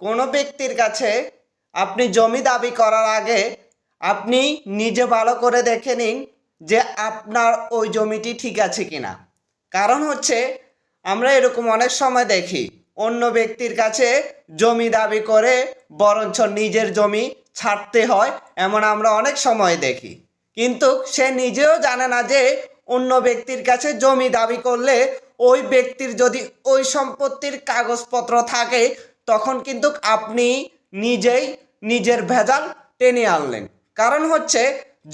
কোনো ব্যক্তির কাছে আপনি জমি দাবি করার আগে আপনি নিজে ভালো করে দেখে নিন যে আপনার ওই জমিটি ঠিক আছে কি না কারণ হচ্ছে আমরা এরকম অনেক সময় দেখি, অন্য ব্যক্তির কাছে জমি দাবি করে বরঞ্চ নিজের জমি ছাড়তে হয় এমন আমরা অনেক সময় দেখি। কিন্তু সে নিজেও জানে না যে অন্য ব্যক্তির কাছে জমি দাবি করলে ওই ব্যক্তির যদি ওই সম্পত্তির কাগজপত্র থাকে তখন কিন্তু আপনি নিজেই নিজের ভেজাল টেনে আনলেন। কারণ হচ্ছে,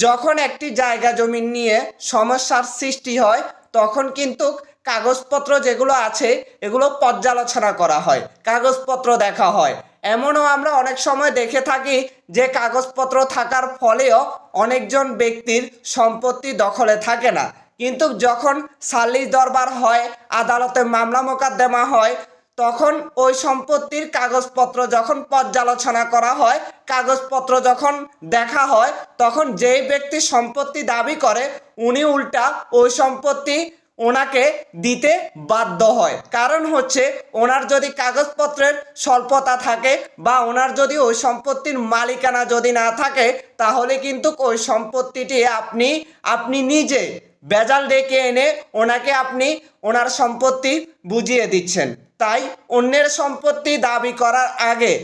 যখন একটি জায়গা জমি নিয়ে সমস্যার সৃষ্টি হয়, তখন কিন্তু কাগজপত্র যেগুলো আছে, এগুলো পর্যালোচনা করা হয়, কাগজপত্র দেখা হয়। এমনও আমরা অনেক সময় দেখে থাকি যে, কাগজপত্র থাকার ফলেও অনেকজন ব্যক্তির সম্পত্তি দখলে থাকে না। কিন্তু যখন সালিশ দরবার হয়, আদালতে মামলা মোকদ্দমা হয় তখন ওই সম্পত্তির কাগজপত্র যখন পর্যালোচনা করা হয়, কাগজপত্র যখন দেখা হয়, তখন যেই ব্যক্তি সম্পত্তি দাবি করে, উনি উল্টা ওই সম্পত্তি ওনাকে দিতে বাধ্য হয়। কারণ হচ্ছে, ওনার যদি কাগজপত্রের স্বল্পতা থাকে বা ওনার যদি ওই সম্পত্তির মালিকানা যদি না থাকে, তাহলে কিন্তু ওই সম্পত্তিটি আপনি আপনি নিজে বেজাল ডেকে এনে ওনাকে আপনি ওনার সম্পত্তি বুঝিয়ে দিচ্ছেন। তাই অন্যের সম্পত্তি দাবি করার আগে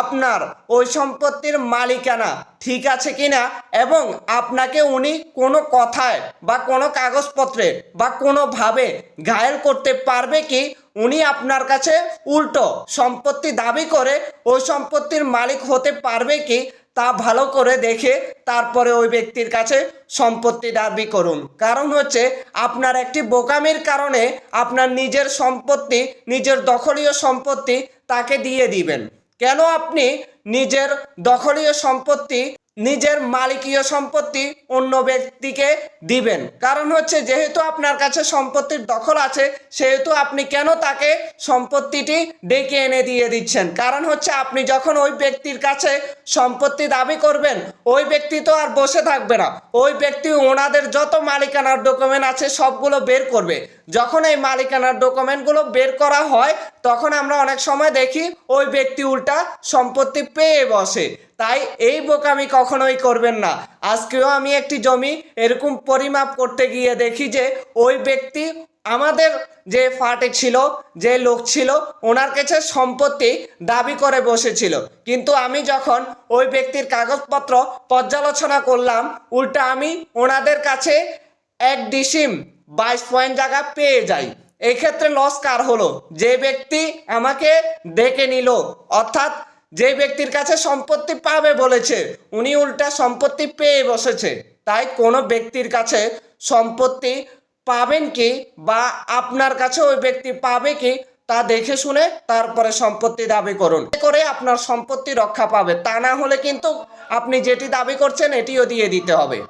আপনার ওই সম্পত্তির মালিকানা ঠিক আছে কিনা এবং আপনাকে উনি কোনো কথায় বা কোনো কাগজপত্রে বা কোনোভাবে ঘায়েল করতে পারবে কি? উনি আপনার কাছে উল্টো সম্পত্তি দাবি করে ওই সম্পত্তির মালিক হতে পারবে কি? তা ভালো করে দেখে তারপরে ওই ব্যক্তির কাছে সম্পত্তি দাবি করুন। কারণ হচ্ছে আপনার একটি বোকামির কারণে আপনার নিজের সম্পত্তি, নিজের দখলীয় সম্পত্তি তাকে দিয়ে দিবেন। কেন আপনি নিজের দখলীয় সম্পত্তি নিজের মালিকীয় সম্পত্তি অন্য ব্যক্তিকে দিবেন। কারণ হচ্ছে যেহেতু আপনার কাছে সম্পত্তির দখল আছে, সেহেতু আপনি কেন তাকে সম্পত্তিটি ডেকে এনে দিয়ে দিচ্ছেন? কারণ হচ্ছে আপনি যখন ওই ব্যক্তির কাছে সম্পত্তি দাবি করবেন, ওই ব্যক্তি তো আর বসে থাকবে না। ওই ব্যক্তি ওনাদের যত মালিকানার ডকুমেন্ট আছে সবগুলো বের করবে। যখন এই মালিকানার ডকুমেন্টগুলো বের করা হয় তখন আমরা অনেক সময় দেখি ওই ব্যক্তি উল্টা সম্পত্তি পেয়ে বসে। তাই এই বোকামি কখনোই করবেন না। আজকেও আমি একটি জমি এরকম পরিমাপ করতে গিয়ে দেখি যে ওই ব্যক্তি আমাদের যে ফাটে ছিল, যে লোক ছিল, ওনার কাছে সম্পত্তি দাবি করে বসেছিল। কিন্তু আমি যখন ওই ব্যক্তির কাগজপত্র পর্যালোচনা করলাম, উল্টা আমি ওনাদের কাছে এক ডিসিম বাইশ পয়েন্ট জায়গা পেয়ে যাই। এই ক্ষেত্রে লস কার হলো? যে ব্যক্তি আমাকে ডেকে নিল, অর্থাৎ যে ব্যক্তির কাছে সম্পত্তি পাবে বলেছে, উনি উল্টা সম্পত্তি পেয়ে বসেছে। তাই কোনো ব্যক্তির কাছে সম্পত্তি পাবেন কি বা আপনার কাছে ওই ব্যক্তি পাবে কি, তা দেখে শুনে তারপরে সম্পত্তি দাবি করুন। করে আপনার সম্পত্তি রক্ষা পাবে। তা না হলে কিন্তু আপনি যেটি দাবি করছেন, এটিও দিয়ে দিতে হবে।